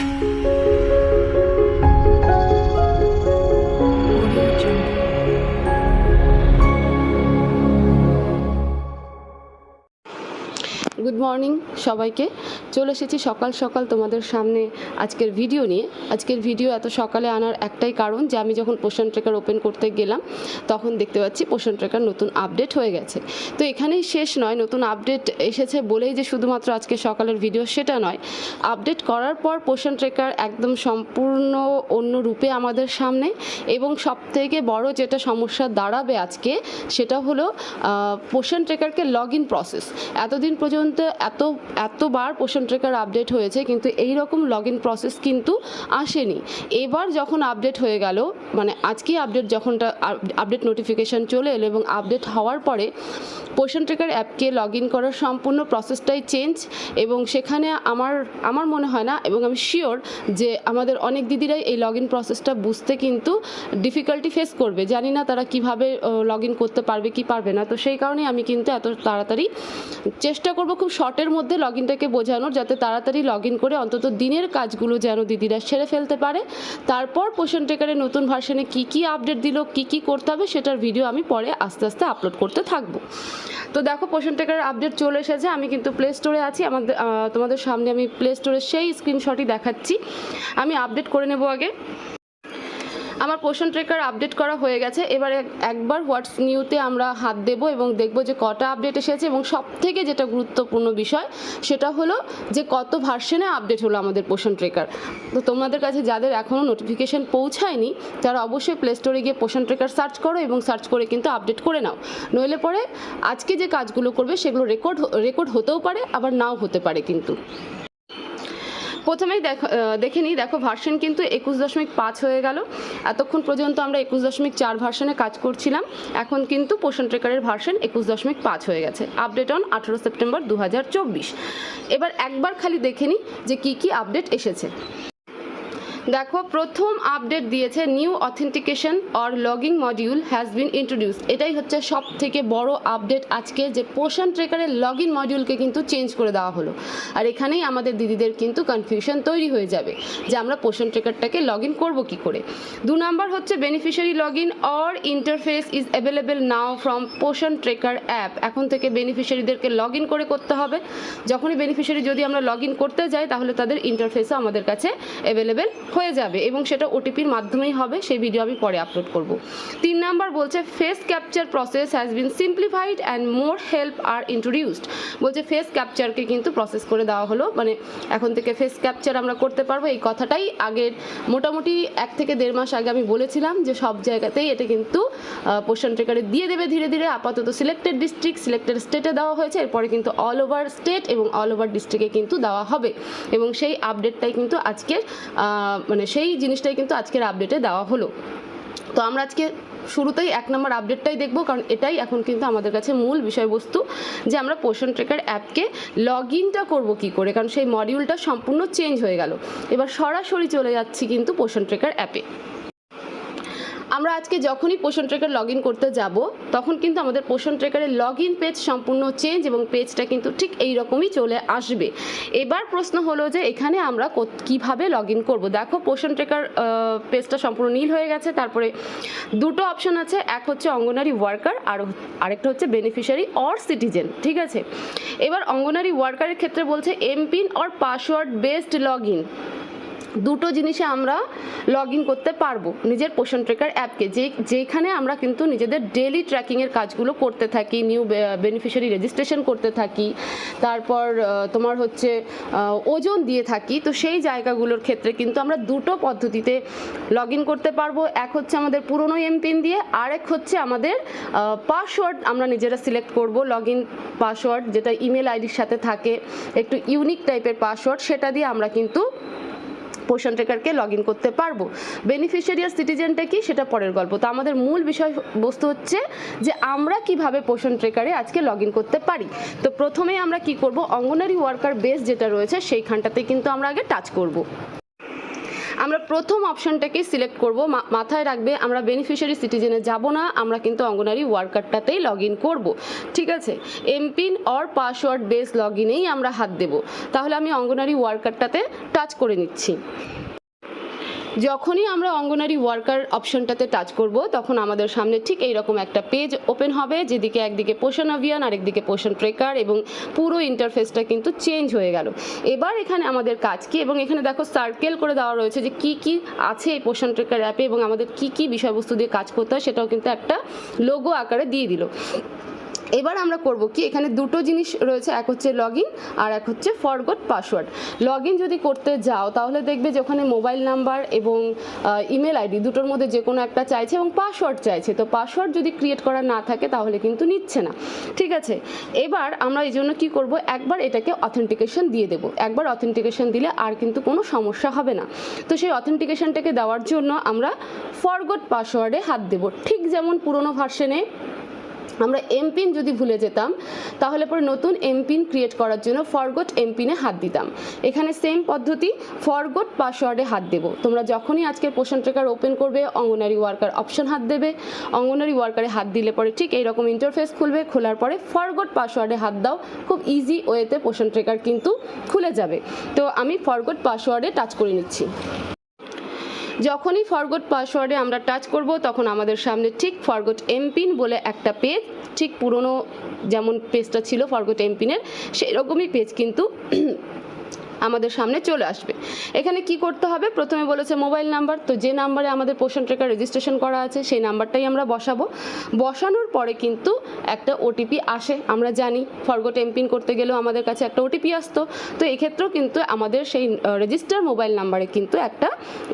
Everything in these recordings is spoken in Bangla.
Música মর্নিং সবাইকে। চলে এসেছি সকাল সকাল তোমাদের সামনে আজকের ভিডিও নিয়ে। আজকের ভিডিও এত সকালে আনার একটাই কারণ যে আমি যখন পোষণ ট্রেকার ওপেন করতে গেলাম, তখন দেখতে পাচ্ছি পোষণ ট্রেকার নতুন আপডেট হয়ে গেছে। তো এখানেই শেষ নয়, নতুন আপডেট এসেছে বলেই যে শুধুমাত্র আজকে সকালের ভিডিও সেটা নয়। আপডেট করার পর পোষণ ট্রেকার একদম সম্পূর্ণ অন্য রূপে আমাদের সামনে এবং সবথেকে বড় যেটা সমস্যা দাঁড়াবে আজকে সেটা হলো পোষণ ট্রেকারকে লগ ইন প্রসেস এতদিন পর্যন্ত এত, এতবার পোষণ ট্রেকার আপডেট হয়েছে, কিন্তু এই রকম লগ ইন প্রসেস কিন্তু আসেনি। এবার যখন আপডেট হয়ে গেল মানে আজকেই আপডেট যখনটা আপডেট নোটিফিকেশান চলে এলো এবং আপডেট হওয়ার পরে পোষণ ট্রেকার অ্যাপকে লগ ইন করার সম্পূর্ণ প্রসেসটাই চেঞ্জ এবং সেখানে আমার আমার মনে হয় না এবং আমি শিওর যে আমাদের অনেক দিদিরাই এই লগ ইন প্রসেসটা বুঝতে কিন্তু ডিফিকাল্টি ফেস করবে। জানি না তারা কীভাবে লগ ইন করতে পারবে, কি পারবে না। তো সেই কারণে আমি কিন্তু এত তাড়াতাড়ি চেষ্টা করব, খুব শর্টের মধ্যে লগ ইনটাকে বোঝানোর যাতে তাড়াতাড়ি লগ ইন করে অন্তত দিনের কাজগুলো যেন দিদিরা সেরে ফেলতে পারে। তারপর পোষণ ট্রেকারের নতুন ভার্সনে কি কি আপডেট দিল, কি কি করতে হবে সেটার ভিডিও আমি পরে আস্তে আস্তে আপলোড করতে থাকব। তো দেখো পোষণ ট্রেকারের আপডেট চলে এসেছে, আমি কিন্তু প্লে স্টোরে আছি, আমাদের তোমাদের সামনে আমি প্লে স্টোরের সেই স্ক্রিনশটই দেখাচ্ছি। আমি আপডেট করে নেব আগে। আমার পোষণ ট্রেকার আপডেট করা হয়ে গেছে। এবারে একবার হোয়াটস নিউতে আমরা হাত দেব এবং দেখব যে কটা আপডেট এসেছে এবং সব থেকে যেটা গুরুত্বপূর্ণ বিষয়, সেটা হলো যে কত ভার্সনে আপডেট হলো আমাদের পোষণ ট্রেকার তো তোমাদের কাছে যাদের এখনও নোটিফিকেশান পৌঁছায়নি, তারা অবশ্যই প্লে স্টোরে গিয়ে পোষণ ট্রেকার সার্চ করো এবং সার্চ করে কিন্তু আপডেট করে নাও। নইলে পরে আজকে যে কাজগুলো করবে, সেগুলো রেকর্ড রেকর্ড হতেও পারে, আবার নাও হতে পারে কিন্তু। প্রথমেই দেখো দেখে নিই, দেখো ভার্সন কিন্তু একুশ দশমিক পাঁচ হয়ে গেল। এতক্ষণ পর্যন্ত আমরা একুশ দশমিক চার ভার্সনে কাজ করছিলাম। এখন কিন্তু পোষণ ট্রেকারের ভার্সন একুশ দশমিক পাঁচ হয়ে গেছে। আপডেট অন আঠেরো সেপ্টেম্বর দু হাজার চব্বিশ। এবার একবার খালি দেখে নিই যে কি কি আপডেট এসেছে। দেখো, প্রথম আপডেট দিয়েছে new authentication or logging module has been introduce এটাই হচ্ছে সব থেকে বড় আপডেট আজকে যে পোষণ ট্রেকারের লগ ইন মডিউলকে কিন্তু চেঞ্জ করে দেওয়া হলো। আর এখানেই আমাদের দিদিদের কিন্তু কনফিউশন তৈরি হয়ে যাবে যে আমরা পোষণ ট্রেকারটাকে লগ ইন করব কী করে। দু নাম্বার হচ্ছে beneficiary log in or interface is available now from Poshan tracker app এখন থেকে বেনিফিশিয়ারিদেরকে লগ ইন করে করতে হবে। যখনই বেনিফিশিয়ারি যদি আমরা লগ ইন করতে যাই, তাহলে তাদের ইন্টারফেসও আমাদের কাছে অ্যাভেলেবেল হয়ে যাবে এবং সেটা ওটিপির মাধ্যমেই হবে, সেই ভিডিও আমি পরে আপলোড করব। তিন নাম্বার বলছে face capture process has been simplified and more help are introduced বলছে ফেস ক্যাপচারকে কিন্তু প্রসেস করে দেওয়া হলো মানে এখন থেকে ফেস ক্যাপচার আমরা করতে পারব। এই কথাটাই আগের মোটামুটি এক থেকে দেড় মাস আগে আমি বলেছিলাম যে সব জায়গাতেই এটা কিন্তু পোষণ ট্রেকারে দিয়ে দেবে ধীরে ধীরে। আপাতত সিলেক্টেড ডিস্ট্রিক্ট সিলেক্টেড স্টেটে দেওয়া হয়েছে। এরপরে কিন্তু অল ওভার স্টেট এবং অল ওভার ডিস্ট্রিক্টে কিন্তু দেওয়া হবে। এবং সেই আপডেটটাই কিন্তু আজকের মানে সেই জিনিসটাই কিন্তু আজকের আপডেটে দেওয়া হলো। তো আমরা আজকে শুরুতেই এক নম্বর আপডেটটাই দেখব, কারণ এটাই এখন কিন্তু আমাদের কাছে মূল বিষয়বস্তু যে আমরা পোষণ ট্রেকার অ্যাপকে লগ ইনটা করব কী করে, কারণ সেই মডিউলটা সম্পূর্ণ চেঞ্জ হয়ে গেল। এবার সরাসরি চলে যাচ্ছি কিন্তু পোষণ ট্রেকার অ্যাপে আমরা আজকে যখনই পোষণ ট্রেকার লগ করতে যাব, তখন কিন্তু আমাদের পোষণ ট্রেকারের লগ পেজ সম্পূর্ণ চেঞ্জ এবং পেজটা কিন্তু ঠিক এই রকমই চলে আসবে। এবার প্রশ্ন হলো যে এখানে আমরা কীভাবে লগ ইন করব? দেখো, পোষণ ট্রেকার পেজটা সম্পূর্ণ নীল হয়ে গেছে, তারপরে দুটো অপশন আছে, এক হচ্ছে অঙ্গনারী ওয়ার্কার আর আরেকটা হচ্ছে বেনিফিশিয়ারি অর সিটিজেন ঠিক আছে? এবার অঙ্গনারী ওয়ার্কারের ক্ষেত্রে বলছে MPIN or password based log in দুটো জিনিসে আমরা লগ ইন করতে পারব, নিজের পোষণ ট্রেকার অ্যাপকে যে, যেখানে আমরা কিন্তু নিজেদের ডেলি ট্র্যাকিংয়ের কাজগুলো করতে থাকি নিউ বেনিফিশিয়ারি রেজিস্ট্রেশন করতে থাকি, তারপর তোমার হচ্ছে ওজন দিয়ে থাকি। তো সেই জায়গাগুলোর ক্ষেত্রে কিন্তু আমরা দুটো পদ্ধতিতে লগ ইন করতে পারব। এক হচ্ছে আমাদের পুরনো এমপিন দিয়ে, আরেক হচ্ছে আমাদের পাসওয়ার্ড আমরা নিজেরা সিলেক্ট করব। লগ ইন পাসওয়ার্ড যেটা ইমেল আইডির সাথে থাকে, একটু ইউনিক টাইপের পাসওয়ার্ড সেটা দিয়ে আমরা কিন্তু পোষণ ট্রেকারকে লগ ইন করতে পারব। বেনিফিশিয়ারি সিটিজেনটা কি? সেটা পরের গল্প। তো আমাদের মূল বিষয় বস্তু হচ্ছে যে আমরা কীভাবে পোষণ ট্রেকারে আজকে লগ ইন করতে পারি। তো প্রথমেই আমরা কি করব? অঙ্গনারী ওয়ার্কার বেস যেটা রয়েছে সেইখানটাতে কিন্তু আমরা আগে টাচ করব। আমরা প্রথম অপশনটাকে সিলেক্ট করব। মাথায় রাখবে, আমরা বেনিফিশিয়ারি সিটিজেনে যাব না, আমরা কিন্তু অঙ্গনারী ওয়ার্কারটাতেই লগ ইন করব। ঠিক আছে? MPIN or password base log ইনেই আমরা হাত দেব। তাহলে আমি অঙ্গনারী ওয়ার্কারটাতে টাচ করে নিচ্ছি। যখনই আমরা অঙ্গনারী ওয়ার্কার অপশনটাতে টাচ করব, তখন আমাদের সামনে ঠিক এইরকম একটা পেজ ওপেন হবে, যেদিকে একদিকে পোষণ অভিয়ান আরেকদিকে পোষণ ট্রেকার এবং পুরো ইন্টারফেসটা কিন্তু চেঞ্জ হয়ে গেল। এবার এখানে আমাদের কাজ কি? এবং এখানে দেখো সার্কেল করে দেওয়া রয়েছে যে কি কি আছে এই পোষণ ট্রেকার অ্যাপে এবং আমাদের কি কি বিষয়বস্তু দিয়ে কাজ করতে হয় সেটাও কিন্তু একটা লোগো আকারে দিয়ে দিল। এবার আমরা করব কি, এখানে দুটো জিনিস রয়েছে, এক হচ্ছে লগ আর এক হচ্ছে ফরগট পাসওয়ার্ড লগ যদি করতে যাও, তাহলে দেখবে যে ওখানে মোবাইল নাম্বার এবং ইমেল আইডি দুটোর মধ্যে যে কোনো একটা চাইছে এবং পাসওয়ার্ড চাইছে। তো পাসওয়ার্ড যদি ক্রিয়েট করা না থাকে, তাহলে কিন্তু নিচ্ছে না। ঠিক আছে? এবার আমরা এই জন্য কী করব, একবার এটাকে অথেন্টিকেশন দিয়ে দেবো। একবার অথেন্টিকেশন দিলে আর কিন্তু কোনো সমস্যা হবে না। তো সেই অথেন্টিকেশনটাকে দেওয়ার জন্য আমরা ফরগট পাসওয়ার্ডে হাত দেবো। ঠিক যেমন পুরনো ভার্সনে আমরা এমপিন যদি ভুলে যেতাম, তাহলে পরে নতুন এমপিন ক্রিয়েট করার জন্য ফরগট এমপিনে হাত দিতাম। এখানে সেম পদ্ধতি ফরগট পাসওয়ার্ডে হাত দেব। তোমরা যখনই আজকের পোষণ ট্রেকার ওপেন করবে, অঙ্গনারী ওয়ার্কার অপশন হাত দেবে। অঙ্গনারী ওয়ার্কারে হাত দিলে পরে ঠিক এইরকম ইন্টারফেস খুলবে, খোলার পরে ফরগট পাসওয়ার্ডে হাত দাও। খুব ইজি ওয়েতে পোষণ ট্রেকার কিন্তু খুলে যাবে। তো আমি ফরগট পাসওয়ার্ডে টাচ করে নিচ্ছি। যখনই ফরগট পাসওয়ার্ডে আমরা টাচ করব, তখন আমাদের সামনে ঠিক ফরগট এমপিন বলে একটা পেজ ঠিক পুরনো যেমন পেজটা ছিল ফরগট এমপিনের সেই রকমই পেজ কিন্তু আমাদের সামনে চলে আসবে। এখানে কি করতে হবে? প্রথমে বলেছে মোবাইল নাম্বার। তো যে নাম্বারে আমাদের পোষণ ট্রেকার রেজিস্ট্রেশন করা আছে, সেই নাম্বারটাই আমরা বসাবো। বসানোর পরে কিন্তু একটা ওটিপি আসে। আমরা জানি ফরগট এমপিন করতে গেলেও আমাদের কাছে একটা ওটিপি আসতো। তো এক্ষেত্রেও কিন্তু আমাদের সেই রেজিস্টার মোবাইল নাম্বারে কিন্তু একটা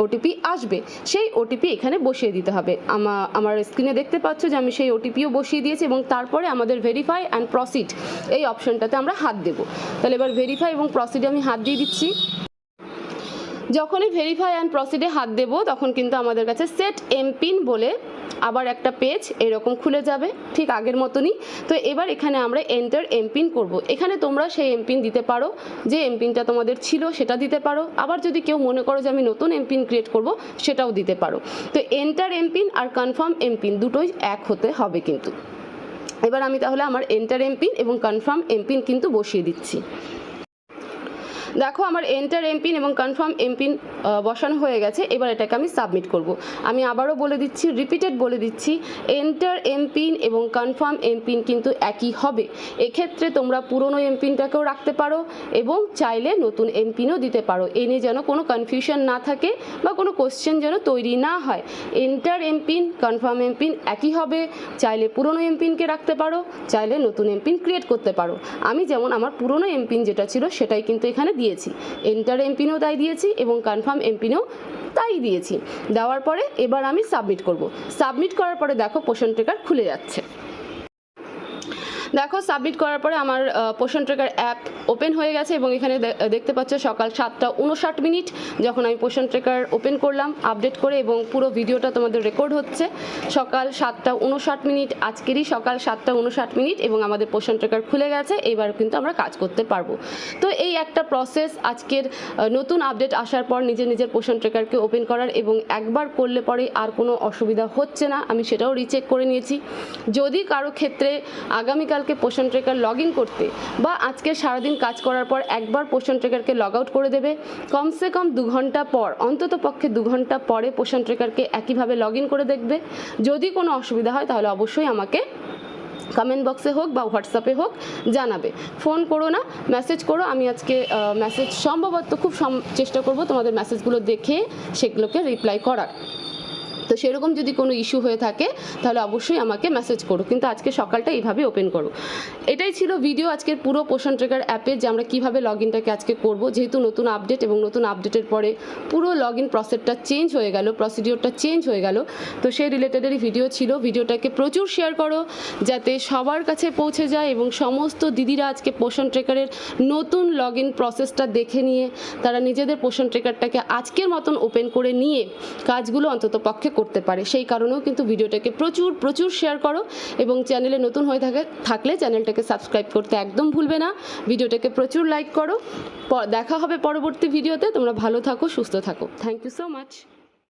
ওটিপি আসবে। সেই ওটিপি এখানে বসিয়ে দিতে হবে। আমার স্ক্রিনে দেখতে পাচ্ছ যে আমি সেই ওটিপিও বসিয়ে দিয়েছি এবং তারপরে আমাদের ভেরিফাই অ্যান্ড প্রসিড এই অপশনটাতে আমরা হাত দেবো। তাহলে এবার ভেরিফাই এবং প্রসিডে আমি হাত দিয়ে দিচ্ছি। যখনই ভেরিফাই অ্যান্ড প্রসিডে হাত দেব, তখন কিন্তু আমাদের কাছে সেট এমপিন বলে আবার একটা পেজ এরকম খুলে যাবে, ঠিক আগের মতনই। তো এবার এখানে আমরা এন্টার এমপিন করব। এখানে তোমরা সেই এমপিন দিতে পারো, যে এমপিনটা তোমাদের ছিল সেটা দিতে পারো। আবার যদি কেউ মনে করো যে আমি নতুন এমপিন ক্রিয়েট করব, সেটাও দিতে পারো। তো এন্টার এমপিন আর কনফার্ম এমপিন দুটোই এক হতে হবে কিন্তু। এবার আমি তাহলে আমার এন্টার এমপিন এবং কনফার্ম এমপিন কিন্তু বসিয়ে দিচ্ছি। দেখো আমার এন্টার এমপিন এবং কনফার্ম এমপিন বসানো হয়ে গেছে এবার এটাকে আমি সাবমিট করব আমি আবারও বলে দিচ্ছি রিপিটেড বলে দিচ্ছি এন্টার এমপিন এবং কনফার্ম এমপিন কিন্তু একই হবে এক্ষেত্রে তোমরা পুরনো এমপিনটাকেও রাখতে পারো এবং চাইলে নতুন এমপিনও দিতে পারো এ নিয়ে যেন কোনো কনফিউশন না থাকে বা কোনো কোশ্চেন যেন তৈরি না হয় এন্টার এমপিন কনফার্ম এমপিন একই হবে চাইলে পুরনো এমপিনকে রাখতে পারো চাইলে নতুন এমপিন ক্রিয়েট করতে পারো আমি যেমন আমার পুরনো এমপিন যেটা ছিল সেটাই কিন্তু এখানে দিয়েছি। এন্টার এমপিনও তাই দিয়েছি এবং কনফার্ম এমপিনও তাই দিয়েছি। দেওয়ার পরে এবার আমি সাবমিট করব। সাবমিট করার পরে দেখো পোষণ ট্রেকার খুলে যাচ্ছে। দেখো সাবমিট করার পরে আমার পোষণ ট্রেকার অ্যাপ ওপেন হয়ে গেছে এবং এখানে দেখতে পাচ্ছ সকাল সাতটা উনষাট মিনিট যখন আমি পোষণ ট্রেকার ওপেন করলাম আপডেট করে এবং পুরো ভিডিওটা তোমাদের রেকর্ড হচ্ছে। সকাল সাতটা উনষাট মিনিট, আজকেরই সকাল সাতটা উনষাট মিনিট এবং আমাদের পোষণ ট্রেকার খুলে গেছে, এবার কিন্তু আমরা কাজ করতে পারব। তো এই একটা প্রসেস আজকের নতুন আপডেট আসার পর নিজের নিজের পোষণ ট্রেকারকে ওপেন করার এবং একবার করলে পরে আর কোনো অসুবিধা হচ্ছে না, আমি সেটাও রিচেক করে নিয়েছি। যদি কারও ক্ষেত্রে আগামীকালকে পোষণ ট্রেকার লগ ইন করতে বা আজকে সারাদিন কাজ করার পর একবার পোষণ ট্রেকারকে লগ আউট করে দেবে। কমসে কম দু ঘণ্টা পর, অন্তত পক্ষে দু ঘণ্টা পরে পোষণ ট্রেকারকে একইভাবে লগ ইন করে দেখবে। যদি কোনো অসুবিধা হয় তাহলে অবশ্যই আমাকে কমেন্ট বক্সে হোক বা হোয়াটসঅ্যাপে হোক জানাবে। ফোন করো না মেসেজ করো। আমি আজকে মেসেজ সম্ভবত খুব চেষ্টা করব তোমাদের মেসেজগুলো দেখে সেগুলোকে রিপ্লাই করার। তো সেরকম যদি কোনো ইস্যু হয়ে থাকে, তাহলে অবশ্যই আমাকে মেসেজ করো। কিন্তু আজকে সকালটা এইভাবে ওপেন করো। এটাই ছিল ভিডিও আজকের পুরো পোষণ ট্রেকার অ্যাপে যে আমরা কীভাবে লগ ইনটাকে আজকে করব। যেহেতু নতুন আপডেট এবং নতুন আপডেটের পরে পুরো লগ ইন প্রসেসটা চেঞ্জ হয়ে গেল প্রসিডিওরটা চেঞ্জ হয়ে গেল, তো সেই রিলেটেডেরই ভিডিও ছিল। ভিডিওটাকে প্রচুর শেয়ার করো, যাতে সবার কাছে পৌঁছে যায় এবং সমস্ত দিদিরা আজকে পোষণ ট্রেকারের নতুন লগ ইন প্রসেসটা দেখে নিয়ে, তারা নিজেদের পোষণ ট্রেকারটাকে আজকের মতন ওপেন করে নিয়ে কাজগুলো অন্তত পক্ষে করতে পারে। সেই কারণেও কিন্তু ভিডিওটাকে প্রচুর প্রচুর শেয়ার করো এবং চ্যানেলে নতুন হয়ে থাকে, থাকলে চ্যানেলটাকে সাবস্ক্রাইব করতে একদম ভুলবে না। ভিডিওটাকে প্রচুর লাইক করো। দেখা হবে পরবর্তী ভিডিওতে তোমরা ভালো থাকো, সুস্থ থাকো। Thank you so much